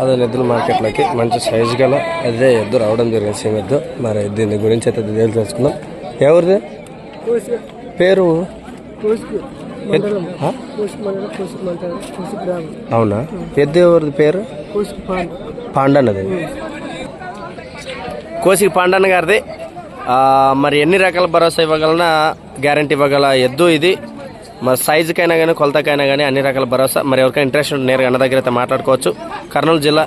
అదే ఎద్దుల మార్కెట్లోకి మంచి సైజు గల అదే ఎద్దు రావడం జరిగింది సేమ్ ఎద్దు. మరి దీని గురించి అయితే డీటెయిల్స్ తెలుసుకుందాం. ఎవరిది? పేరు? అవునా? ఎద్దు ఎవరిది పేరు? పాండన్ అది కోసికి పాండన్ గారిది మరి ఎన్ని రకాల భరోసా ఇవ్వగలనా? గ్యారంటీ ఇవ్వగల ఎద్దు ఇది. మరి సైజుకైనా కానీ కొలతకైనా కానీ అన్ని రకాల భరోసా. మరి ఎవరికైనా ఇంట్రెస్ట్ ఉంటే నేరుగా అన్న దగ్గర అయితే మాట్లాడుకోవచ్చు. కర్నూలు జిల్లా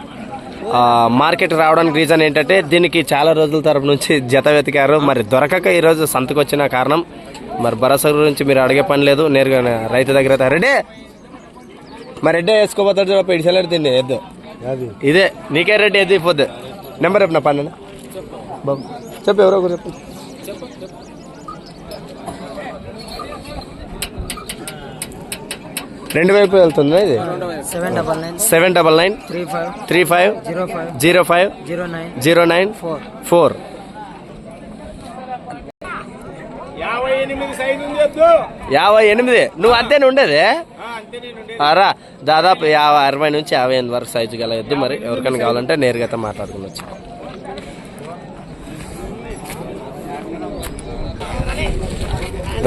ఆ, మార్కెట్ రావడానికి రీజన్ ఏంటంటే దీనికి చాలా రోజుల తరపు నుంచి జత వెతికారు. మరి దొరకక ఈరోజు సంతకు వచ్చిన కారణం మరి భరోసా గురించి మీరు అడిగే పని లేదు. నేరుగా రైతు దగ్గర అయితే రెడీ మరి రెడ్డే వేసుకోపోతాడు చూడ పిడిచలేడు తిండి ఎద్దు ఇదే నీకే రెడ్డి ఎద్దు ఇపోద్దు నెంబర్ చెప్పిన బాబు చెప్పు ఎవరో ఒకరు చెప్పు. రెండు వైపు వెళ్తుందా ఇది? Seven double nine. Seven double nine. Three five. Zero five. Zero five. Zero nine. Four. యాభై ఎనిమిది నువ్వు అంతేనే ఉండేది? రా. దాదాపు యాభై అరవై నుంచి యాభై ఎనిమిది వరకు సైజు గల ఎద్దు. మరి ఎవరికైనా కావాలంటే నేరుగా అయితే మాట్లాడుకోవచ్చు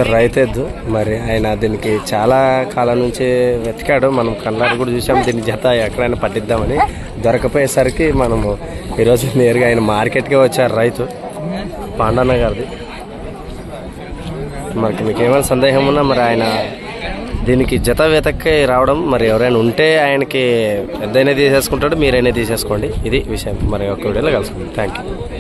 రైతు ఎద్దు మరి ఆయన దీనికి చాలా కాలం నుంచి వెతికాడు. మనం కళ్ళారు కూడా చూసాం. దీని జత ఎక్కడైనా పట్టిద్దామని దొరకపోయేసరికి మనము ఈరోజు నేరుగా ఆయన మార్కెట్కే వచ్చారు రైతు. పాండన్న గారిది. మనకి మీకు ఏమైనా సందేహం ఉన్నా మరి ఆయన దీనికి జత వెతక్కి రావడం మరి ఎవరైనా ఉంటే ఆయనకి ఎంతైనా తీసేసుకుంటాడు మీరైనా తీసేసుకోండి. ఇది విషయం. మరి ఒక వీడియోలో కలుసుకుందాం. Thank you